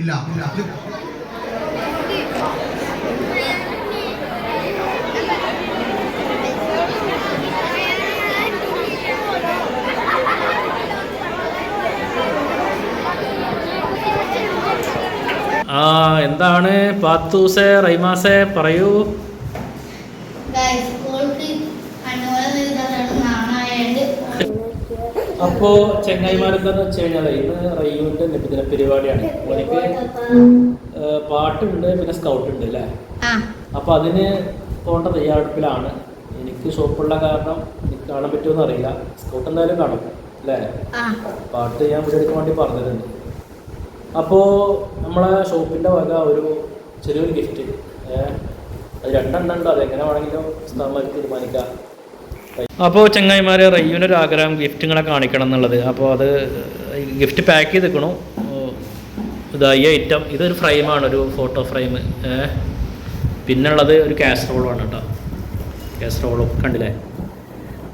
ഇല്ല. ആ എന്താണ് പാത്തൂസെ റൈമാസെ പറയൂ. അപ്പോൾ ചെങ്ങായിമാരെന്താന്ന് വെച്ച് കഴിഞ്ഞാൽ ഇന്ന് റയ്യൂന്റെ നബിദിന പരിപാടിയാണ്. എനിക്ക് പാട്ടുണ്ട് പിന്നെ സ്കൗട്ട് ഉണ്ട് അല്ലേ അപ്പൊ അതിന് പോകേണ്ട തയ്യാറെടുപ്പിലാണ്. എനിക്ക് ഷോപ്പുള്ള കാരണം എനിക്ക് കാണാൻ പറ്റുമെന്ന് അറിയില്ല. സ്കൗട്ട് എന്തായാലും കാണും അല്ലേ? പാട്ട് ഞാൻ ഇവിടെ എടുക്കാൻ വേണ്ടി പറഞ്ഞിട്ടുണ്ട്. അപ്പോ നമ്മളെ ഷോപ്പിന്റെ വക ഒരു ചെറിയൊരു ഗിഫ്റ്റ്. അത് രണ്ടെണ്ണം ഉണ്ട്? അതെങ്ങനെ വേണമെങ്കിലും സ്ഥലം തീരുമാനിക്കാം. അപ്പോൾ ചങ്ങായിമാരെ റയ്യൂനൊരു ആഗ്രഹം ഗിഫ്റ്റുകളെ കാണിക്കണം എന്നുള്ളത്. അപ്പോൾ അത് ഗിഫ്റ്റ് പാക്ക് ചെയ്ത് ഇതാ ഈ ഐറ്റം. ഇതൊരു ഫ്രെയിമാണ് ഒരു ഫോട്ടോ ഫ്രെയിം. പിന്നുള്ളത് ഒരു കാസറോളാണ് കേട്ടോ. കാസറോളും കണ്ടില്ലേ?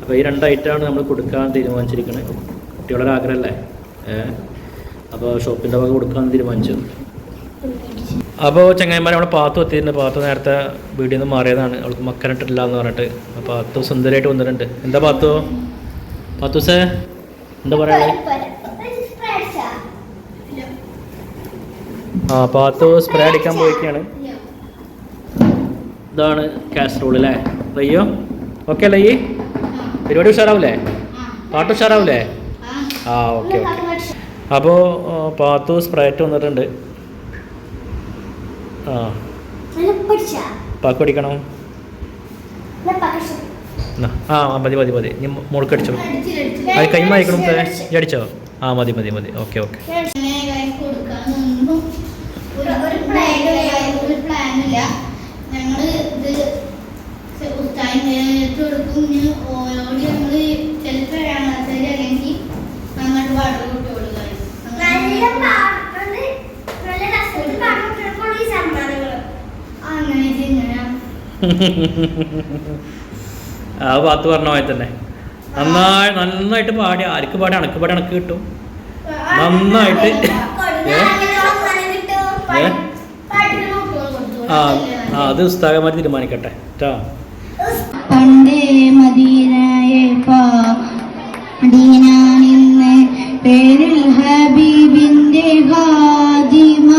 അപ്പോൾ ഈ രണ്ട് ഐറ്റമാണ് നമ്മൾ കൊടുക്കാൻ തീരുമാനിച്ചിരിക്കുന്നത് കുട്ടികളൊരാഗ്രഹമല്ലേ? അപ്പോൾ ഷോപ്പിന്റെ വക കൊടുക്കാൻ തീരുമാനിച്ചു അപ്പോൾ ചങ്ങായിമാർ അവിടെ പാത്തു എത്തിയിരുന്നു പാത്തു നേരത്തെ വീട്ടിൽ നിന്ന് മാറിയതാണ്. അവൾക്ക് മക്കനിട്ടില്ല എന്ന് പറഞ്ഞിട്ട്. അപ്പോൾ പാത്തു സുന്ദരമായിട്ട് വന്നിട്ടുണ്ട്. എന്താ പാത്തു? പാത്തുസേ എന്താ പറയുക ആ പാത്തു സ്പ്രേ അടിക്കാൻ പോയിക്കാണ്. ഇതാണ് കാസറോൾ അല്ലേ റയ്യോ? ഓക്കെ അല്ലേ ഈ? പരിപാടി ഉഷാറാവില്ലേ പാട്ട് ഉഷാറാവില്ലേ ആ ഓക്കെ ഓക്കെ. അപ്പോൾ പാത്തു സ്പ്രേറ്റ് വന്നിട്ടുണ്ട്. ആ. പാക്ക് പഠിക്കണോ. ആ മതി മതി മതി. നീ മുളക്ക് അടിച്ചോ അത് കൈമായിക്കണം അടിച്ചോ ആ മതി മതി മതി. ഓക്കെ ഓക്കെ കൊടുക്കാനൊന്നും ഒരു ഒരു പ്ലാൻ ഒരു പ്ലാനില്ല ഞങ്ങൾ ഇത് ഉസ്താദ് നേരിട്ട് കൊടുക്കും ഇനി ഓരോട് ഞങ്ങൾ ചിലപ്പോൾ ഏഴാം ക്ലാസ് വരെ അല്ലെങ്കിൽ അങ്ങോട്ട് പാട്ട് കൂട്ടി കൊടുക്കുക നല്ല പാട്ടുണ്ട് നല്ല രസത്തിൽ പാട്ടുകൊണ്ടിരിക്കുമ്പോൾ ഈ സമ്മാനങ്ങൾ അങ്ങനെ ഇങ്ങനെ ആ പാത്ത് പറഞ്ഞ തന്നെ. നന്നായി നന്നായിട്ട് പാടി. ആർക്ക് പാടി? അണക്ക് പാടി അണക്ക് കിട്ടും. നന്നായിട്ട്? ആ ആ അത് ഉസ്താകന്മാർ തീരുമാനിക്കട്ടെ. പേരിൽ ഹബീബിന്റെ ഹാജിമ.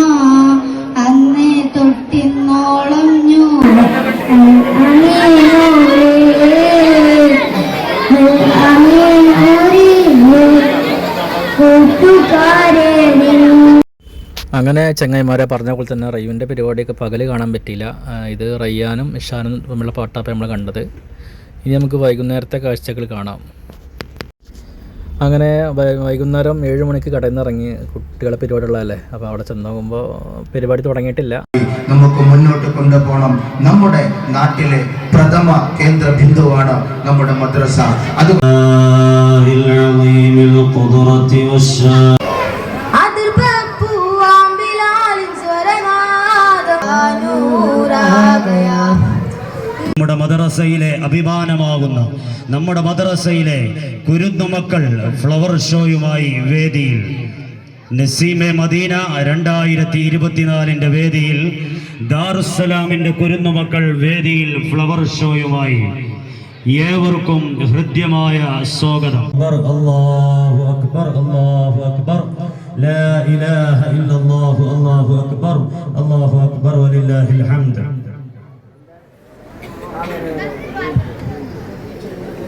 അങ്ങനെ ചങ്ങായിമാരെ പറഞ്ഞ പോലെ തന്നെ റയ്യുവിന്റെ പരിപാടിയൊക്കെ പകൽ കാണാൻ പറ്റിയില്ല. ഇത് റയ്യാനും ഇഷാനും തമ്മിലുള്ള പാട്ടാപ്പം നമ്മൾ കണ്ടത്. ഇനി നമുക്ക് വൈകുന്നേരത്തെ കാഴ്ചകൾ കാണാം. അങ്ങനെ വൈകുന്നേരം ഏഴ് മണിക്ക് കടയിൽ നിന്ന് ഇറങ്ങി കുട്ടികളെ പരിപാടിയുള്ളതല്ലേ അപ്പോൾ അവിടെ ചെന്ന് നോക്കുമ്പോ പരിപാടി തുടങ്ങിയിട്ടില്ല. നമുക്ക് മുന്നോട്ട് കൊണ്ടുപോകണം. നമ്മുടെ നാട്ടിലെ പ്രഥമ കേന്ദ്ര ബിന്ദുവാണ് നമ്മുടെ മദ്രസ. അത് മദ്രസയിലെ അഭിമാനമാകുന്ന നമ്മുടെ മദ്രസയിലെ കുരുന്നുമക്കൾ ഫ്ലവർ ഷോയുമായി വേദിയിൽ നസീമെ മദീന രണ്ടായിരത്തി ഇരുപത്തിനാലിന്റെ വേദിയിൽ ദാറുസലാമിന്റെ കുരുന്നുമക്കൾ വേദിയിൽ ഫ്ലവർ ഷോയുമായി ഏവർക്കും ഹൃദ്യമായ സ്വാഗതം. അക്ബർ അല്ലാഹു അക്ബർ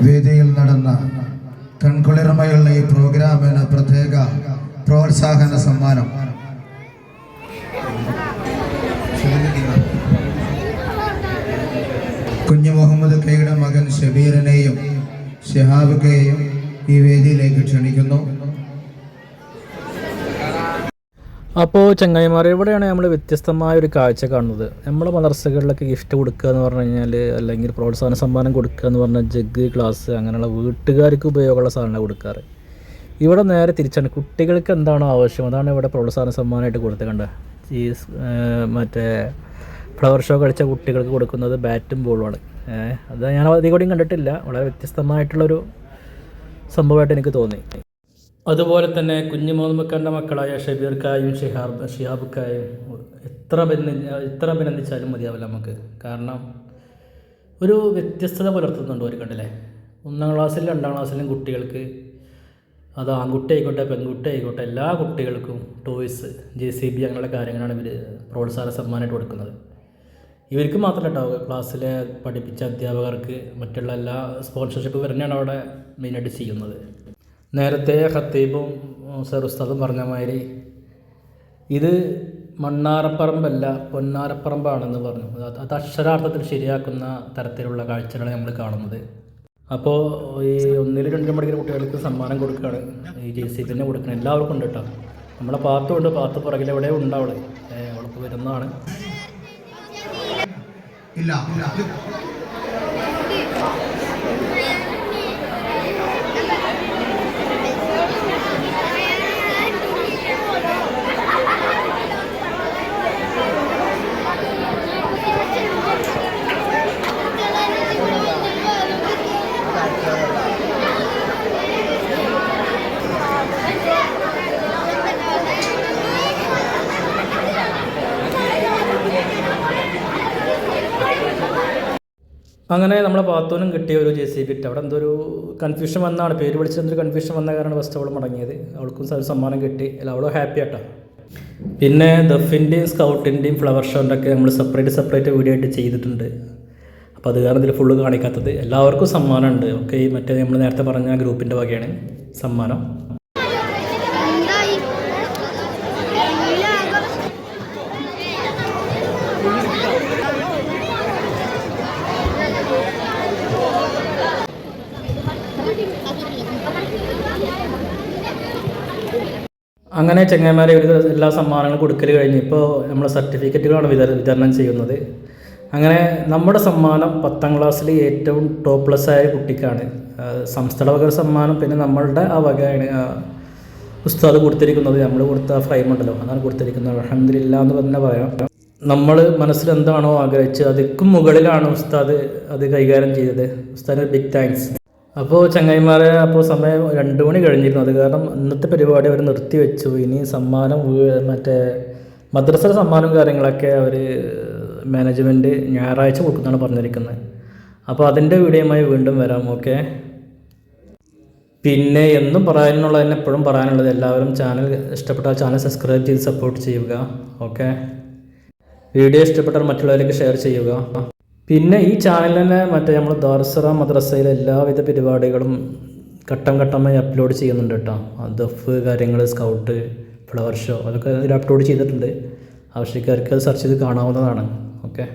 വേദിയിൽ നടന്ന കൺകുളിർമയുള്ള ഈ പ്രോഗ്രാമിന് പ്രത്യേക പ്രോത്സാഹന സമ്മാനം. കുഞ്ഞു മുഹമ്മദ് കെയുടെ മകൻ ഷബീറിനെയും ഷിഹാബ് കെയും ഈ വേദിയിലേക്ക് ക്ഷണിക്കുന്നു. അപ്പോൾ ചങ്ങായിമാർ ഇവിടെയാണ് നമ്മൾ വ്യത്യസ്തമായ ഒരു കാഴ്ച കാണുന്നത്? നമ്മൾ മദർസകളിലൊക്കെ ഗിഫ്റ്റ് കൊടുക്കുക എന്ന് പറഞ്ഞു കഴിഞ്ഞാൽ അല്ലെങ്കിൽ പ്രോത്സാഹന സമ്മാനം കൊടുക്കുക എന്ന് പറഞ്ഞാൽ ജഗ് ഗ്ലാസ് അങ്ങനെയുള്ള വീട്ടുകാർക്ക് ഉപയോഗമുള്ള സാധനങ്ങൾ കൊടുക്കാറ്. ഇവിടെ നേരെ തിരിച്ചാണ്. കുട്ടികൾക്ക് എന്താണോ ആവശ്യം? അതാണ് ഇവിടെ പ്രോത്സാഹന സമ്മാനമായിട്ട് കൊടുത്തത് കണ്ട. ഈ മറ്റേ ഫ്ലവർ ഷോ കളിച്ച കുട്ടികൾക്ക് കൊടുക്കുന്നത് ബാറ്റും ബോളുമാണ് അത് ഞാൻ അധികം കണ്ടിട്ടില്ല. വളരെ വ്യത്യസ്തമായിട്ടുള്ളൊരു സംഭവമായിട്ട് എനിക്ക് തോന്നി. അതുപോലെ തന്നെ കുഞ്ഞു മുഹമ്മക്കന്റെ മക്കളായ ഷബീർക്കായും ഷിഹാബ് ഷിഹാബുക്കായും എത്ര ബന്ധി എത്ര അഭിനന്ദിച്ചാലും മതിയാവില്ല നമുക്ക്. കാരണം ഒരു വ്യത്യസ്തത പുലർത്തുന്നുണ്ട് അവർ കണ്ടില്ലേ ഒന്നാം ക്ലാസ്സിലും രണ്ടാം ക്ലാസ്സിലും കുട്ടികൾക്ക് അത് ആൺകുട്ടി ആയിക്കോട്ടെ പെൺകുട്ടി ആയിക്കോട്ടെ എല്ലാ കുട്ടികൾക്കും ടോയ്സ് ജെ സി ബി അങ്ങനെയുള്ള കാര്യങ്ങളാണ് ഇവർ പ്രോത്സാഹന സമ്മാനമായിട്ട് കൊടുക്കുന്നത്. ഇവർക്ക് മാത്രമല്ല കേട്ടോ ക്ലാസ്സിലെ പഠിപ്പിച്ച അധ്യാപകർക്ക് മറ്റുള്ള എല്ലാ സ്പോൺസർഷിപ്പ് തന്നെയാണ് അവിടെ മെയിനായിട്ട് ചെയ്യുന്നത്. നേരത്തെ ഖത്തീബും ഉസ്താദും പറഞ്ഞ മാതിരി ഇത് മണ്ണാറപ്പറമ്പല്ല പൊന്നാരപ്പറമ്പാണെന്ന് പറഞ്ഞു. അത് അക്ഷരാർത്ഥത്തിൽ ശരിയാക്കുന്ന തരത്തിലുള്ള കാഴ്ചകളാണ് നമ്മൾ കാണുന്നത്. അപ്പോൾ ഈ ഒന്നിൽ രണ്ടിലും പഠിക്കുന്ന കുട്ടികൾക്ക് സമ്മാനം കൊടുക്കുകയാണ് ഈ ജെ സി പിന്നെ കൊടുക്കണം എല്ലാവർക്കും ഉണ്ട് കേട്ടോ നമ്മളെ പാത്തും ഉണ്ട്. പാത്ത് പുറകിൽ എവിടെ ഉണ്ട് അവൾക്ക് വരുന്നതാണ്. ഇല്ല. അങ്ങനെ നമ്മളെ പാത്തൂനും കിട്ടിയ ഒരു ജെ സി ബി അവിടെ എന്തോ ഒരു കൺഫ്യൂഷൻ വന്നാണ്. പേര് വിളിച്ചെന്തൊരു കൺഫ്യൂഷൻ വന്ന കാരണം ഫസ്റ്റ് അവൾ മടങ്ങിയത്. അവൾക്കും സമ്മാനം കിട്ടി. അല്ല അവളും ഹാപ്പി ആട്ടോ. പിന്നെ ദഫിന്റെയും സ്കൗട്ടിന്റെയും ഫ്ലവർ ഷോന്റെ ഒക്കെ നമ്മൾ സെപ്പറേറ്റ് സെപ്പറേറ്റ് വീഡിയോ ആയിട്ട് ചെയ്തിട്ടുണ്ട്. അപ്പോൾ അത് കാരണം ഇതിൽ ഫുള്ള് കാണിക്കാത്തത്. എല്ലാവർക്കും സമ്മാനമുണ്ട്. ഒക്കെ ഈ മറ്റേ നമ്മൾ നേരത്തെ പറഞ്ഞ ഗ്രൂപ്പിന്റെ വകയാണ് സമ്മാനം. അങ്ങനെ ചെങ്ങന്മാരെ ഒരു എല്ലാ സമ്മാനങ്ങളും കൊടുക്കൽ കഴിഞ്ഞ് ഇപ്പോൾ നമ്മൾ സർട്ടിഫിക്കറ്റുകളാണ് വിതര വിതരണം ചെയ്യുന്നത്. അങ്ങനെ നമ്മുടെ സമ്മാനം പത്താം ക്ലാസ്സിൽ ഏറ്റവും ടോപ്പ് പ്ലസ് ആയ കുട്ടിക്കാണ് സംസ്ഥാന വക സമ്മാനം പിന്നെ നമ്മളുടെ ആ വകയാണ് ഉസ്താദ് കൊടുത്തിരിക്കുന്നത്. നമ്മൾ കൊടുത്ത ഫ്രെയിം ഉണ്ടല്ലോ അതാണ് കൊടുത്തിരിക്കുന്നത്. അലഹമില്ല എന്ന് തന്നെ പറയാം. നമ്മൾ മനസ്സിൽ എന്താണോ ആഗ്രഹിച്ചത് അതിക്കും മുകളിലാണ് ഉസ്താദ് അത് കൈകാര്യം ചെയ്തത്. ഉസ്താദിന് ബിഗ് താങ്ക്സ് അപ്പോൾ ചങ്ങായിമാരെ അപ്പോൾ സമയം രണ്ട് മണി കഴിഞ്ഞിരുന്നു. അത് കാരണം ഇന്നത്തെ പരിപാടി അവർ നിർത്തി വെച്ചു. ഇനി സമ്മാനം മറ്റേ മദ്രസ സമ്മാനവും കാര്യങ്ങളൊക്കെ അവർ മാനേജ്മെന്റ് ഞായറാഴ്ച കൊടുക്കുന്നതാണ് പറഞ്ഞിരിക്കുന്നത് അപ്പോൾ അതിന്റെ വീഡിയോയുമായി വീണ്ടും വരാം. ഓക്കെ? പിന്നെ എന്നും പറയാനുള്ളത് തന്നെ എപ്പോഴും പറയാനുള്ളത് എല്ലാവരും ചാനൽ ഇഷ്ടപ്പെട്ടാൽ ചാനൽ സബ്സ്ക്രൈബ് ചെയ്ത് സപ്പോർട്ട് ചെയ്യുക. ഓക്കെ? വീഡിയോ ഇഷ്ടപ്പെട്ടാൽ മറ്റുള്ളവരിലേക്ക് ഷെയർ ചെയ്യുക. പിന്നെ ഈ ചാനൽ തന്നെ മറ്റേ നമ്മൾ ദാർസറ മദ്രസയിലെ എല്ലാവിധ പരിപാടികളും ഘട്ടം ഘട്ടമായി അപ്ലോഡ് ചെയ്യുന്നുണ്ട് കേട്ടോ ദഫ് കാര്യങ്ങൾ സ്കൗട്ട് ഫ്ലവർ ഷോ അതൊക്കെ ഇതിൽ അപ്ലോഡ് ചെയ്തിട്ടുണ്ട്. ആവശ്യക്കാർക്ക് അത് സെർച്ച് ചെയ്ത് കാണാവുന്നതാണ്. ഓക്കെ